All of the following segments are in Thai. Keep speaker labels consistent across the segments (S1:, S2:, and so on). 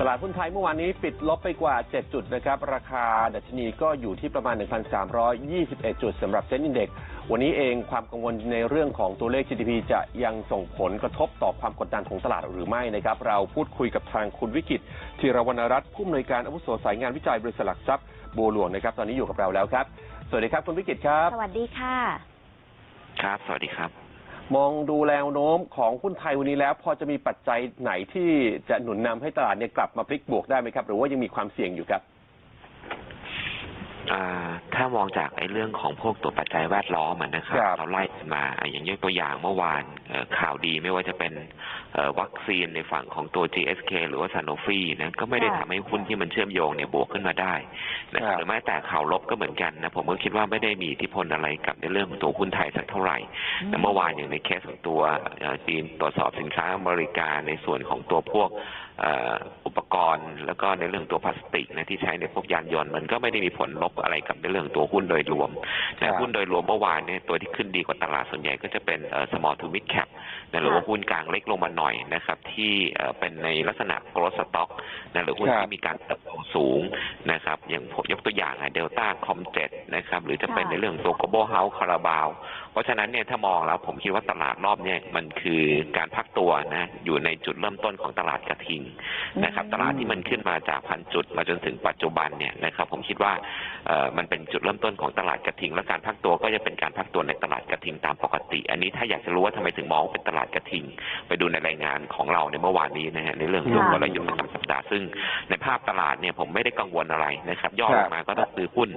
S1: ตลาดหุ้นไทยเมื่อวานนี้ปิดลบไปกว่า 7 จุดนะครับ ราคาดัชนีก็อยู่ที่ประมาณ 1,321 จุดสำหรับเซ็นดินเด็กวันนี้เองความกังวลในเรื่องของตัวเลข GDP จะยังส่งผลกระทบต่อความกดดันของตลาดหรือไม่นะครับ เราพูดคุยกับทางคุณวิกิตธีรวรรณรัตน์ผู้อำนวยการอาวุโสสายงานวิจัยบริษัทหลักทรัพย์บัวหลวงนะครับ ตอนนี้อยู่กับเราแล้วครับ สวัสดีครับคุณวิกิตครับ
S2: สวัสดีค่ะ
S3: ครับ สวัสดีครับ
S1: มองดูแนวโน้มของหุ้นไทยวันนี้แล้ว พอจะมีปัจจัยไหนที่จะหนุนนำให้ตลาดเนี่ยกลับมาพลิกบวกได้ไหมครับ หรือว่ายังมีความเสี่ยงอยู่ครับ
S3: อ่าถ้ามองจากไอ้เรื่องของพวกตัวปัจจัยแวดล้อมอะนะครับ
S1: ครับ
S3: เราไล่มาอะอย่างยกตัวอย่างเมื่อวานเอ่อข่าวดีไม่ว่าจะเป็นเอ่อวัคซีนในฝั่งของตัว GSK หรือว่า Sanofi นะก็ไม่ได้
S2: ค่ะ
S3: ทำให้หุ้นที่มันเชื่อมโยงเนี่ยบวกขึ้นมาได้นะค
S1: ครั
S3: รับบหรือแม้แต่ข่าวลบก็เหมือนกันนะผมก็คิดว่าไม่ได้มีอิทธิพลอะไรกับในเรื่องของตัวหุ้นไทยสักเท่าไหร่แต่เมื่อวานอย่างในเคสของตัวเอ่อจีนตรวจสอบสินค้าบริการในส่วนของตัวพวกเอ่ออุปกรณ์ แล้วก็ในเรื่องตัวพลาสติกนะที่ใช้ในพวกยานยนต์มันก็ไม่ได้มีผลลบอะไรกับในเรื่องของตัวหุ้นโดยรวม
S1: ครั
S3: นะ
S1: บ
S3: หุ้นโดยรวมเมื่อวานเนี่ยตัวที่ขึ้นดีกว่าตลาดส่วนใหญ่ก็จะเป็นเอ่อ small to mid cap นะหรือว่าหุ้นกลางเล็กลงมาหน่อยนะครับที่เอ่อเป็นในลักษณะ growth stock นะหรือหุ้น
S1: ครับ
S3: ที่มีการเติบโตสูงนะครับอย่างผมยกตัวอย่างเดลต้าคอมเจ็ตนะครับหรือจะเป็น
S2: ค่ะ
S3: ในเรื่องตัว global house คาราบาวเพราะฉะนั้นเนี่ยถ้ามองแล้วผมคิดว่าตลาดรอบเนี่ยมันคือการพักตัวนะอยู่ในจุดเริ่มต้นของตลาดกระทิงนะครับ
S2: อืม
S3: ตลาดที่มันขึ้นมาจากพันจุดมาจนถึงปัจจุบันเนี่ยนะครับผมคิดว่าเอ่อมันเป็นจุดเริ่มต้นของตลาดกระทิง และการพักตัวก็จะเป็นการพักตัวในตลาดกระทิงตามปกติ อันนี้ถ้าอยากจะรู้ว่าทำไมถึงมองว่าเป็นตลาดกระทิง ไปดูในรายงานของเราในเมื่อวานนี้นะฮะในเรื่องของ
S2: ค่ะ
S3: กลยุทธ์ประจำสัปดาห์ซึ่ง ในภาพตลาดเนี่ยผมไม่ได้กังวลอะไรนะครับย่อ
S1: ค
S3: ล
S1: รับ
S3: งมาก็ต้องซื้อหุ้น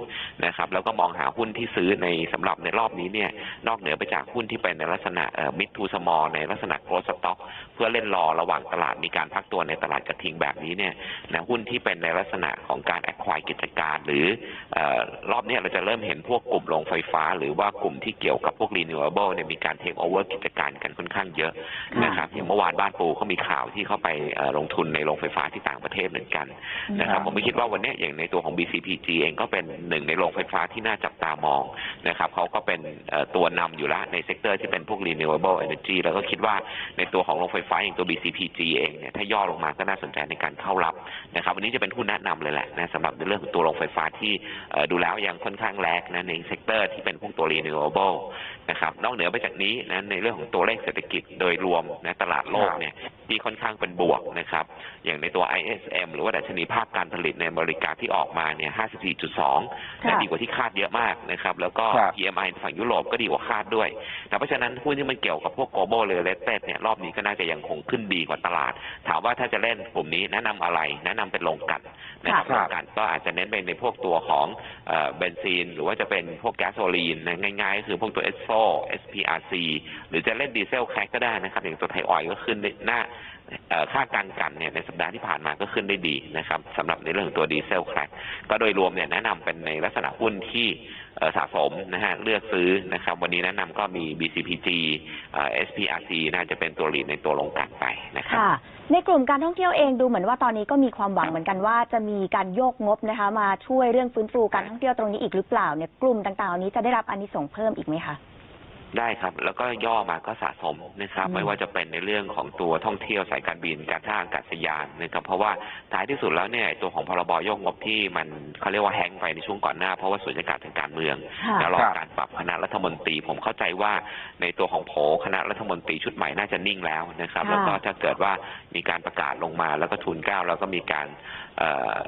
S3: นะครับแล้วก็มองหาหุ้นที่ซื้อในสำหรับในรอบนี้เนี่ยนอกเหนือไปจากหุ้นที่เป็นในลักษณะมิดทูสมอลในลักษณะโกลสต็อกเพื่อเล่นรอระหว่างตลาดมีการพักตัวในตลาดกระทิงแบบนี้เนี่ยนะหุ้นที่เป็นในลักษณะของการแอคควายกิจการ หรือเอ่อรอบเนี้ยเราจะเริ่มเห็นพวกกลุ่มโรงไฟฟ้า หรือว่ากลุ่มที่เกี่ยวกับพวก renewable เนี่ยมีการเทคโอเวอร์กิจการกันค่อนข้างเยอะ
S2: ค่ะ
S3: นะครับอย่างเมื่อวานบ้านปูเขามีข่าวที่เข้าไปเอ่อลงทุนในโรงไฟฟ้าที่ต่างประเทศเหมือนกันนะครับ
S1: ครับ
S3: ผมไม่คิดว่าวันเนี้ยอย่างในตัวของ BCPG เองก็เป็นหนึ่งในโรงไฟฟ้าที่น่าจับตามองนะครับเขาก็เป็นเอ่อตัวนำอยู่แล้วในเซกเตอร์ที่เป็นพวก renewable energy แล้วก็คิดว่าในตัวของโรงไฟฟ้าอย่างตัว BCPG เองเนี่ยถ้าย่อลงมาก็น่าสนใจในการเข้ารับนะครับวันนี้จะเป็นหุ้นแนะนำเลยแหละนะสำหรับในเรื่องของตัวโรงไฟฟ้าที่เอ่อดูแล้วยังค่อนข้างแลกนะในเซกเตอร์ที่เป็นพวกตัว renewable นะครับนอกเหนือไปจากนี้นะในเรื่องของตัวเลขเศรษฐกิจโดยรวมนะตลาดโลกเนี่ยที่ค่อนข้างเป็นบวกนะครับอย่างในตัว ISM หรือว่าดัชนีภาคการผลิตในอเมริกาที่ออกมาเนี่ย 54.2
S2: ค่ะ
S3: นะดีกว่าที่คาดเยอะมากนะครับแล้วก็
S1: ครับ
S3: PMI ฝั่งยุโรปก็ดีกว่าคาดด้วยแต่เพราะฉะนั้นหุ้นที่มันเกี่ยวกับพวก global related เนี่ยรอบนี้ก็น่าจะยังคงขึ้นดีกว่าตลาด ถามว่าถ้าจะเล่นกลุ่มนี้แนะนำอะไร แนะนำเป็นลงกลันนะครับ
S1: ค่ะ
S3: ลงกลันก็อาจจะเน้นไปในพวกตัวของเอ่อเบนซินหรือว่าจะเป็นพวกแก๊สโซลีนนะง่ายๆก็คือพวกตัว S4 SPRC หรือจะเล่นดีเซลแครกก็ได้นะครับ อย่างตัวไทยออยล์ก็ขึ้นได้หน้าเอ่อค่าการกันเนี่ยในสัปดาห์ที่ผ่านมาก็ขึ้นได้ดีนะครับสำหรับในเรื่องของตัวดีเซลแครกก็โดยรวมเนี่ยแนะนำเป็นในลักษณะหุ้นที่เอ่อสะสมนะฮะเลือกซื้อนะครับ วันนี้แนะนำก็มี BCPG เอ่อ SPRC น่าจะเป็นตัวหลีดในตัวลงกลันไปนะครับ
S2: ค่ะ ในกลุ่มการท่องเที่ยวเองดูเหมือนว่าตอนนี้ก็มีความหวังเหมือนกันว่าจะมีการโยกงบนะคะ มาช่วยเรื่องฟื้นฟูการท่องเที่ยวตรงนี้อีกหรือเปล่าเนี่ยกลุ่มต่างๆเหล่านี้จะได้รับอานิสงส์เพิ่มอีกไหมคะ
S3: ได้ครับ แล้วก็ย่อมาก็สะสมนะครับ
S2: อืม
S3: ไม่ว่าจะเป็นในเรื่องของตัวท่องเที่ยวสายการบินการท่าอากาศยานนะครับ เพราะว่าท้ายที่สุดแล้วเนี่ยตัวของพรบโยกงบที่มันเขาเรียกว่าแฮงก์ไปในช่วงก่อนหน้า เพราะว่าส่วนจาการทางการเมือง
S2: ค่ะ
S3: แล้วรอ
S1: ครับ
S3: การปรับคณะรัฐมนตรี ผมเข้าใจว่าในตัวของโผคณะรัฐมนตรีชุดใหม่น่าจะนิ่งแล้วนะครับ
S2: ค่ะ
S3: แล้วก็ถ้าเกิดว่ามีการประกาศลงมาแล้วก็ทุนเกล้าแล้วก็มีการเอ่อเอ่อ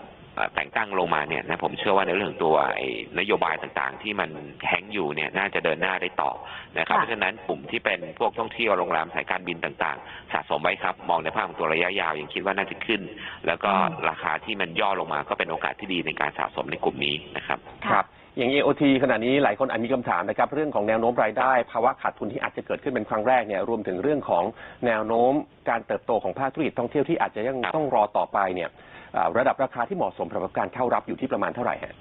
S3: แต่งตั้งลงมาเนี่ยนะผมเชื่อว่าในเรื่องของตัวไอ้นโยบายต่างๆ ที่มันแฮงก์อยู่เนี่ยน่าจะเดินหน้าได้ต่อนะครับ
S2: ค่ะ
S3: เพราะฉะนั้นกลุ่มที่เป็นพวกท่องเที่ยวโรงแรมสายการบินต่างๆ สะสมไว้ครับ มองในภาพของตัวระยะยาวยังคิดว่าน่าจะขึ้น แล้วก็
S2: อืม
S3: ราคาที่มันย่อลงมาก็เป็นโอกาสที่ดีในการสะสมในกลุ่มนี้นะครับ
S1: ครับอย่าง AOT ขณะนี้หลายคนอาจมีคำถามนะครับ เรื่องของแนวโน้มรายได้ ภาวะขาดทุนที่อาจจะเกิดขึ้นเป็นครั้งแรกเนี่ยรวมถึงเรื่องของแนวโน้มการเติบโตของภาคธุรกิจท่องเที่ยวที่อาจจะยัง
S3: ครับ
S1: ต้องรอต่อไปเนี่ยอ่า ระดับราคาที่เหมาะสมสำหรับการเข้ารับอยู่ที่ประมาณเท่าไหร่ฮะ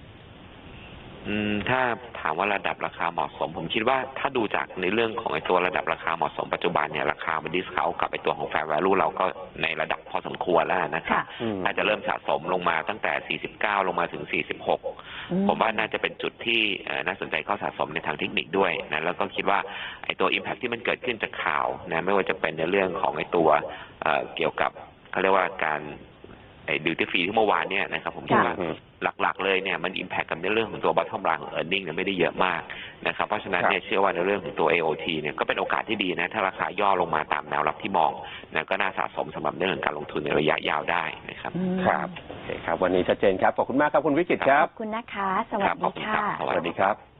S3: อืมถ้าถามว่าระดับราคาเหมาะสม ผมคิดว่าถ้าดูจากในเรื่องของไอ้ตัวระดับราคาเหมาะสมปัจจุบันเนี่ยราคามันดิสเขากับไอ้ตัวของแฟร์ v a ลูเราก็ในระดับพอสมควรแล้วนะครับ
S2: ค่ะ
S1: อืม
S3: น่าจะเริ่มสะสมลงมาตั้งแต่ 49 ลงมาถึง 46 ผมว่าน่าจะเป็นจุดที่น่าสนใจเข้าสะสมในทางเทคนิคด้วยนะแล้วก็คิดว่าไอ้ตัว Impact ที่มันเกิดขึ้นจากข่าวนะไม่ว่าจะเป็นในเรื่องของไอ้ตัวเเกี่ยวกับเขาเรียกว่าการ ดิวตี้ฟรีที่เมื่อวานเนี่ยนะครับผมคิด
S2: ค่ะ
S3: ว่าหลักๆเลยเนี่ยมันอิมแพคกับในเรื่องของตัว bottom line ของ earning เนี่ยไม่ได้เยอะมากนะครับเพราะฉะนั้นเนี่ยเชื่อว่าในเรื่องของตัว AOT เนี่ยก็เป็นโอกาสที่ดีนะถ้าราคาย่อลงมาตามแนวรับที่มองนะก็น่าสะสมสำหรับเรื่องของการลงทุนในระยะยาวได้นะครับ
S2: อืม
S1: ครับโอเคครับ วันนี้ชัดเจนครับขอบคุณมากครับคุณวิกิตค
S2: ข
S1: รับ
S2: อบคุณนะคะ สวัส
S3: ครับข
S2: ดี
S3: อบคุณครั
S2: ค่ะ
S3: บ
S1: สวัสดีครับ